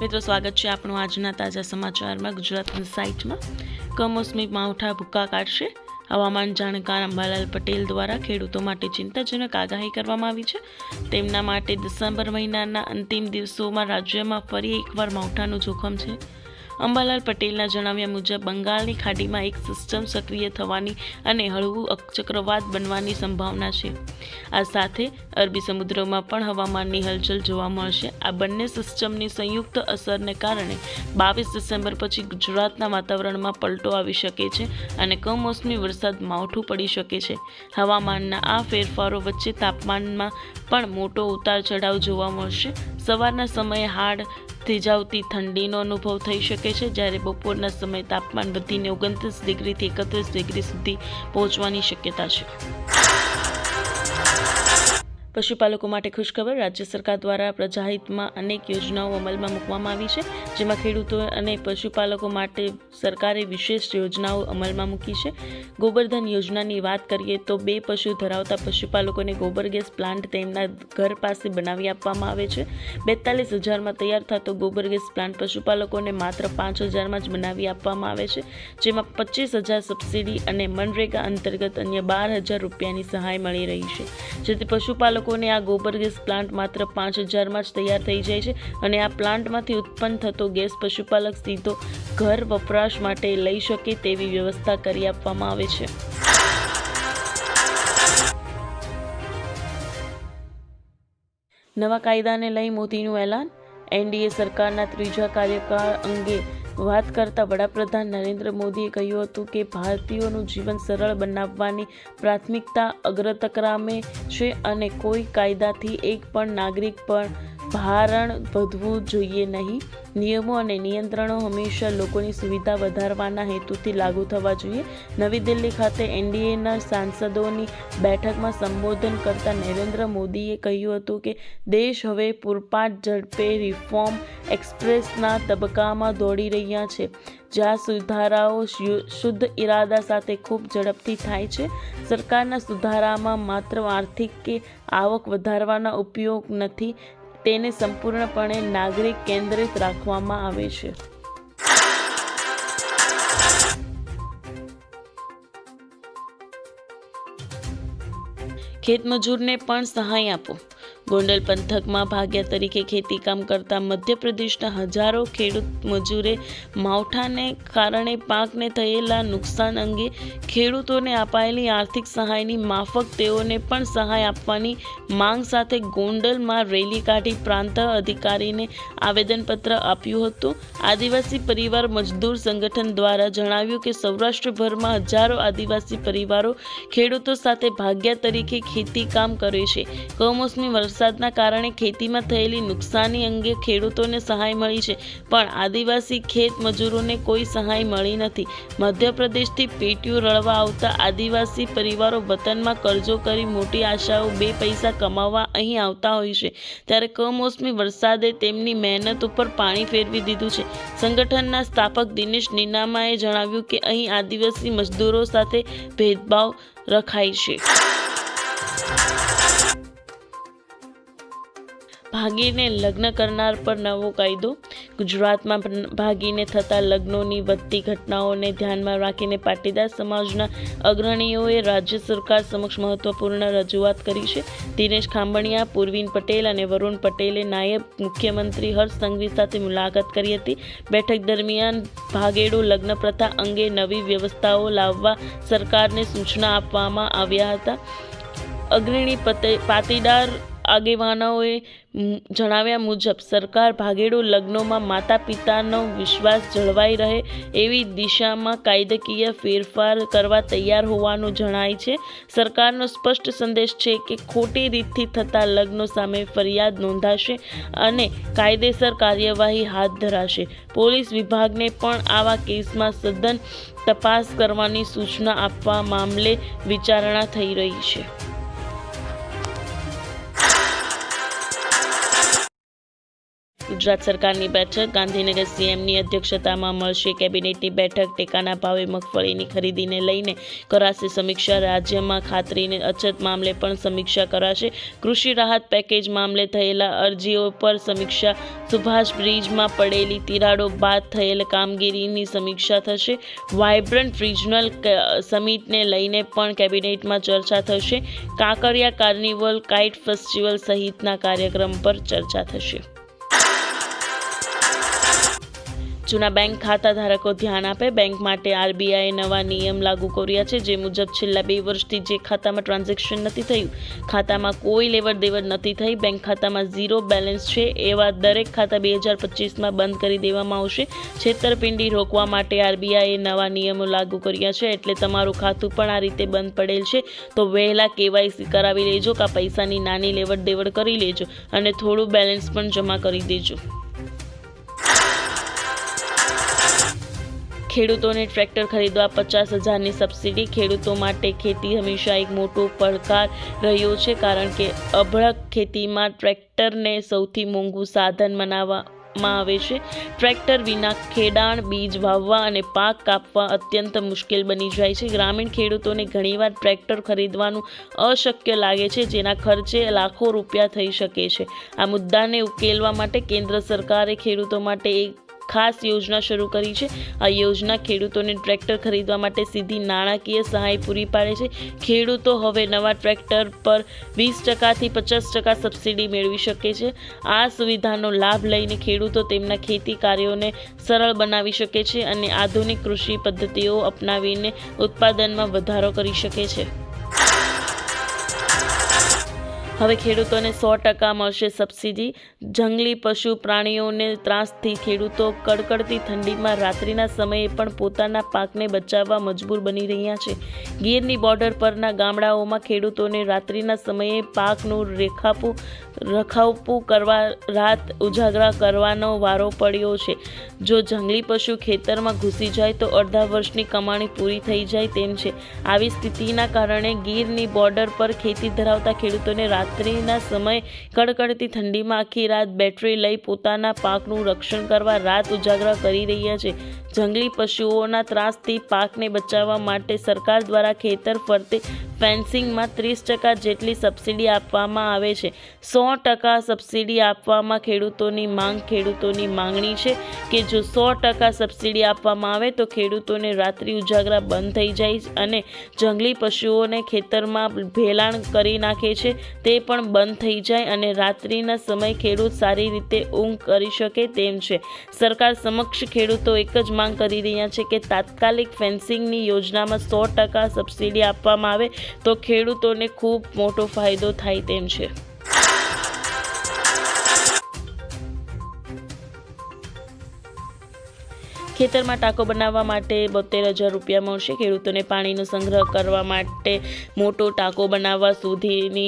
મિત્રો, સ્વાગત છે આપણું આજના તાજા સમાચારમાં ગુજરાતની સાઇટમાં. કમોસમી માવઠા ભૂક્કા કાઢશે. હવામાન જાણકાર અંબાલાલ પટેલ દ્વારા ખેડૂતો માટે ચિંતાજનક આગાહી કરવામાં આવી છે. તેમના માટે ડિસેમ્બર મહિનાના અંતિમ દિવસોમાં રાજ્યમાં ફરી એકવાર માવઠાનું જોખમ છે. અંબાલાલ પટેલના જણાવ્યા મુજબ, બંગાળની ખાડીમાં એક સિસ્ટમ સક્રિય થવાની અને હળવું ચક્રવાત બનવાની સંભાવના છે. આ સાથે અરબી સમુદ્રમાં પણ હવામાનની હલચલ જોવા મળશે. આ બંને સિસ્ટમની સંયુક્ત અસરને કારણે બાવીસ ડિસેમ્બર પછી ગુજરાતના વાતાવરણમાં પલટો આવી શકે છે અને કમોસમી વરસાદ માવઠું પડી શકે છે. હવામાનના આ ફેરફારો વચ્ચે તાપમાનમાં પણ મોટો ઉતાર ચઢાવ જોવા મળશે. સવારના સમયે હાડ થીજાવતી ઠંડીનો અનુભવ થઈ શકે છે, જ્યારે બપોરના સમયે તાપમાન વધીને ઓગણત્રીસ ડિગ્રીથી એકત્રીસ ડિગ્રી સુધી પહોંચવાની શક્યતા છે. પશુપાલકો માટે ખુશખબર. રાજ્ય સરકાર દ્વારા પ્રજાહિતમાં અનેક યોજનાઓ અમલમાં મૂકવામાં આવી છે, જેમાં ખેડૂતો અને પશુપાલકો માટે સરકારે વિશેષ યોજનાઓ અમલમાં મૂકી છે. ગોબરધન યોજનાની વાત કરીએ તો બે પશુ ધરાવતા પશુપાલકોને ગોબર ગેસ પ્લાન્ટ તેમના ઘર પાસે બનાવી આપવામાં આવે છે. બેતાલીસ હજારમાં તૈયાર થતો ગોબર ગેસ પ્લાન્ટ પશુપાલકોને માત્ર પાંચ હજારમાં જ બનાવી આપવામાં આવે છે, જેમાં પચીસ હજાર સબસિડી અને મનરેગા અંતર્ગત અન્ય બાર હજાર રૂપિયાની સહાય મળી રહી છે. જેથી પશુપાલકોને આ ગોબર ગેસ પ્લાન્ટ માત્ર પાંચ હજારમાં જ તૈયાર થઈ જાય છે અને આ પ્લાન્ટમાંથી ઉત્પન્ન થતો ગેસ પશુપાલક સીધો ઘર વપરાશ માટે લઈ શકે તેવી વ્યવસ્થા કરી આપવામાં આવે છે. નવા કાયદાને લઈ મોદીનું એલાન? એનડીએ સરકારના ત્રીજા કાર્યકાળ અંગે વાત કરતા વડાપ્રધાન નરેન્દ્ર મોદીએ કહ્યું હતું કે ભારતીયોનું જીવન સરળ બનાવવાની પ્રાથમિકતા અગ્રતક્રામે છે અને કોઈ કાયદાથી એક પણ નાગરિક પર ભારણ વધવું જોઈએ નહીં. નિયમો અને નિયંત્રણો હંમેશા લોકોની સુવિધા વધારવાના હેતુથી લાગુ થવા જોઈએ. નવી દિલ્હી ખાતે એનડીએના સાંસદોની બેઠકમાં સંબોધન કરતા નરેન્દ્ર મોદીએ કહ્યું હતું કે, દેશ હવે પૂરપાટ ઝડપે રિફોર્મ એક્સપ્રેસના તબક્કામાં દોડી રહ્યા છે. જ્યાં સુધારાઓ શુદ્ધ ઇરાદા સાથે ખૂબ ઝડપથી થાય છે. સરકારના સુધારામાં માત્ર આર્થિક કે આવક વધારવાના ઉપયોગ નથી તેને સંપૂર્ણપણે નાગરિક કેન્દ્રિત રાખવામાં આવે છે. ખેતમજૂરને પણ સહાય આપો. ગોંડલ પંથકમાં ભાગ્યા તરીકે ખેતીકામ કરતા મધ્યપ્રદેશના હજારો ખેડૂત મજૂરે માવઠાને કારણે પાકને થયેલા નુકસાન અંગે ખેડૂતોને અપાયેલી આર્થિક સહાયની માફક તેઓને પણ સહાય આપવાની માંગ સાથે ગોંડલમાં રેલી કાઢી પ્રાંત અધિકારીને આવેદનપત્ર આપ્યું હતું. આદિવાસી પરિવાર મજદૂર સંગઠન દ્વારા જણાવ્યું કે સૌરાષ્ટ્રભરમાં હજારો આદિવાસી પરિવારો ખેડૂતો સાથે ભાગ્યા તરીકે ખેતીકામ કરે છે. કમોસમી વરસાદના કારણે ખેતીમાં થયેલી નુકસાની અંગે ખેડૂતોને સહાય મળી છે. પણ આદિવાસી ખેત મજૂરોને કોઈ સહાય મળી નથી. મધ્યપ્રદેશથી પેટીયું રળવા આવતા આદિવાસી પરિવારો વતનમાં કરજો કરી મોટી આશાઓ બે પૈસા કમાવવા અહીં આવતા હોય છે. ત્યારે કમોસમી વરસાદે તેમની મહેનત ઉપર પાણી ફેરવી દીધું છે. સંગઠનના સ્થાપક દિનેશ નિનામાએ જણાવ્યું કે અહીં આદિવાસી મજદૂરો સાથે ભેદભાવ રખાય છે. ભાગીને લગ્ન કરનાર પર નવો કાયદો. ગુજરાતમાં ભાગીને થતા લગ્નોની વધતી ઘટનાઓને ધ્યાનમાં રાખીને પાટીદાર સમાજના અગ્રણીઓએ રાજ્ય સરકાર સમક્ષ મહત્વપૂર્ણ રજૂઆત કરી છે. દિનેશ ખાંભણિયા, પૂર્વીન પટેલ અને વરુણ પટેલે નાયબ મુખ્યમંત્રી હર્ષ સંઘવી સાથે મુલાકાત કરી હતી. બેઠક દરમિયાન ભાગેડુ લગ્ન પ્રથા અંગે નવી વ્યવસ્થાઓ લાવવા સરકારને સૂચના આપવામાં આવ્યા હતા. અગ્રણી પાટીદાર આગેવાનોએ જણાવ્યા મુજબ, સરકાર ભાગેડુ લગ્નોમાં માતા પિતાનો વિશ્વાસ જળવાઈ રહે એવી દિશામાં કાયદાકીય ફેરફાર કરવા તૈયાર હોવાનું જણાય છે. સરકારનો સ્પષ્ટ સંદેશ છે કે ખોટી રીતથી થતા લગ્નો સામે ફરિયાદ નોંધાશે અને કાયદેસર કાર્યવાહી હાથ ધરાશે. પોલીસ વિભાગને પણ આવા કેસમાં સઘન તપાસ કરવાની સૂચના આપવા મામલે વિચારણા થઈ રહી છે. ગુજરાત સરકારની બેઠક ગાંધીનગર સીએમની અધ્યક્ષતામાં મળશે. કેબિનેટની બેઠક ટેકાના ભાવે મગફળીની ખરીદીને લઈને કરાશે સમીક્ષા. રાજ્યમાં ખાતરીની અછત મામલે પણ સમીક્ષા કરાશે. કૃષિ રાહત પેકેજ મામલે થયેલા અરજીઓ પર સમીક્ષા. સુભાષ બ્રિજમાં પડેલી તિરાડો બાદ થયેલ કામગીરીની સમીક્ષા થશે. વાઇબ્રન્ટ રિજનલ સમિટને લઈને પણ કેબિનેટમાં ચર્ચા થશે. કાંકરિયા કાર્નિવલ કાઇટ ફેસ્ટિવલ સહિતના કાર્યક્રમ પર ચર્ચા થશે. જૂના બેંક ખાતા ધારકો ધ્યાન આપે. બેંક માટે આરબીઆઈએ નવા નિયમ લાગુ કર્યા છે, જે મુજબ છેલ્લા બે વર્ષથી જે ખાતામાં ટ્રાન્ઝેક્શન નથી થયું, ખાતામાં કોઈ લેવડ દેવડ નથી થઈ. બેંક ખાતામાં ઝીરો બેલેન્સ છે, એવા દરેક ખાતા બે હજાર પચીસમાં બંધ કરી દેવામાં આવશે. છેતરપિંડી રોકવા માટે આરબીઆઈએ નવા નિયમો લાગુ કર્યા છે, એટલે તમારું ખાતું પણ આ રીતે બંધ પડેલ છે. તો વહેલા કેવાયસી કરાવી લેજો, કાં પૈસાની નાની લેવડ દેવડ કરી લેજો, અને થોડું બેલેન્સ પણ જમા કરી દેજો. ખેડૂતોને ટ્રેક્ટર ખરીદવા પચાસ હજારની સબસિડી. ખેડૂતો માટે ખેતી હંમેશા એક મોટો પડકાર રહ્યો છે, કારણ કે અભળક ખેતીમાં ટ્રેક્ટરને સૌથી મોંઘું સાધન મનાવવામાં આવે છે. ટ્રેક્ટર વિના ખેડાણ, બીજ વાવવા અને પાક કાપવા અત્યંત મુશ્કેલ બની જાય છે. ગ્રામીણ ખેડૂતોને ઘણીવાર ટ્રેક્ટર ખરીદવાનું અશક્ય લાગે છે, જેના ખર્ચે લાખો રૂપિયા થઈ શકે છે. આ મુદ્દાને ઉકેલવા માટે કેન્દ્ર સરકારે ખેડૂતો માટે એક ખાસ યોજના શરૂ કરી છે. આ યોજના ખેડૂતોને ટ્રેક્ટર ખરીદવા માટે સીધી નાણાકીય સહાય પૂરી પાડે છે. ખેડૂતો હવે નવા ટ્રેક્ટર પર વીસ ટકાથી પચાસ ટકા સબસિડી મેળવી શકે છે. આ સુવિધાનો લાભ લઈને ખેડૂતો તેમના ખેતી કાર્યોને સરળ બનાવી શકે છે અને આધુનિક કૃષિ પદ્ધતિઓ અપનાવીને ઉત્પાદનમાં વધારો કરી શકે છે. હવે ખેડૂતોને સો ટકા મળશે સબસિડી. જંગલી પશુ પ્રાણીઓને ત્રાસથી ખેડૂતો કડકડતી ઠંડીમાં રાત્રિના સમયે પણ પોતાના પાકને બચાવવા મજબૂર બની રહ્યા છે. ગીરની બોર્ડર પરના ગામડાઓમાં ખેડૂતોને રાત્રિના સમયે પાકનું રેખાપું રખાવપું કરવા, રાત ઉજાગરા કરવાનો વારો પડ્યો છે. જો જંગલી પશુ ખેતરમાં ઘૂસી જાય તો અડધા વર્ષની કમાણી પૂરી થઈ જાય તેમ છે. આવી સ્થિતિના કારણે ગીરની બોર્ડર પર ખેતી ધરાવતા ખેડૂતોને રાત્રિના સમયે કડકડતી ઠંડીમાં આખી રાત બેટરી લઈ પોતાના પાકનું રક્ષણ કરવા રાત ઉજાગરા કરી રહ્યા છે. જંગલી પશુઓના ત્રાસથી પાકને બચાવવા માટે સરકાર દ્વારા ખેતર ફરતે ફેન્સિંગમાં ત્રીસ ટકા જેટલી સબસિડી આપવામાં આવે છે. સો ટકા સબસિડી આપવામાં ખેડૂતોની માંગ ખેડૂતોની માંગણી છે કે જો સો ટકા સબસિડી આપવામાં આવે તો ખેડૂતોને રાત્રિ ઉજાગરા બંધ થઈ જાય અને જંગલી પશુઓને ખેતરમાં ભેલાણ કરી નાખે છે. તે પણ બંધ થઈ જાય અને રાત્રિના સમય ખેડૂત સારી રીતે ઊંઘ કરી શકે તેમ છે. સરકાર સમક્ષ ખેડૂતો એક જ માંગ કરી રહ્યા છે કે તાત્કાલિક ફેન્સિંગની યોજનામાં સો ટકા સબસિડી આપવામાં આવે તો ખેડૂતોને ખૂબ મોટો ફાયદો થાય તેમ છે. ખેતરમાં ટાંકો બનાવવા માટે બોતેર હજાર રૂપિયા મળશે. ખેડૂતોને પાણીનો સંગ્રહ કરવા માટે મોટો ટાંકો બનાવવા સુધીની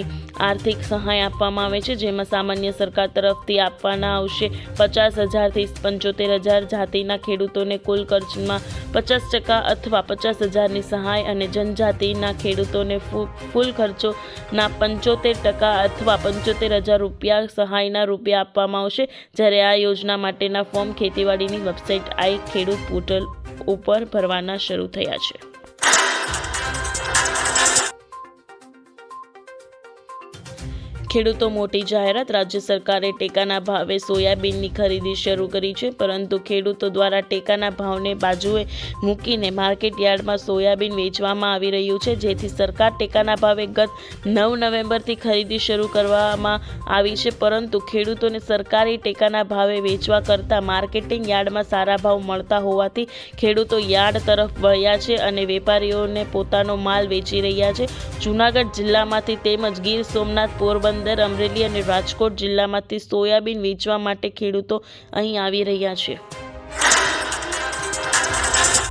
આર્થિક સહાય આપવામાં આવે છે, જેમાં સામાન્ય સરકાર તરફથી આપવાના આવશે. પચાસ હજારથી પંચોતેર હજાર જાતિના ખેડૂતોને કુલ ખર્ચમાં પચાસ ટકા અથવા પચાસ હજારની સહાય અને જનજાતિના ખેડૂતોને ફૂલ ખર્ચોના પંચોતેર ટકા અથવા પંચોતેર હજાર રૂપિયા સહાયના રૂપિયા આપવામાં આવશે. જ્યારે આ યોજના માટેના ફોર્મ ખેતીવાડીની વેબસાઇટ આઈ ખેડૂત પોર્ટલ ઉપર ભરવાના શરૂ થયા છે. ખેડૂતો મોટી જાહેરાત રાજ્ય સરકારે ટેકાના ભાવે સોયાબીનની ખરીદી શરૂ કરી છે, પરંતુ ખેડૂતો દ્વારા ટેકાના ભાવને બાજુએ મૂકીને માર્કેટ યાર્ડમાં સોયાબીન વેચવામાં આવી રહ્યું છે, જેથી સરકાર ટેકાના ભાવે ગત નવ નવેમ્બરથી ખરીદી શરૂ કરવામાં આવી છે, પરંતુ ખેડૂતોને સરકારી ટેકાના ભાવે વેચવા કરતાં માર્કેટિંગ યાર્ડમાં સારા ભાવ મળતા હોવાથી ખેડૂતો યાર્ડ તરફ વળ્યા છે અને વેપારીઓને પોતાનો માલ વેચી રહ્યા છે. જૂનાગઢ જિલ્લામાંથી તેમજ ગીર સોમનાથ પોરબંદર પોરબંદર અમરેલી અને રાજકોટ જિલ્લામાંથી સોયાબીન વેચવા માટે ખેડૂતો અહીં આવી રહ્યા છે.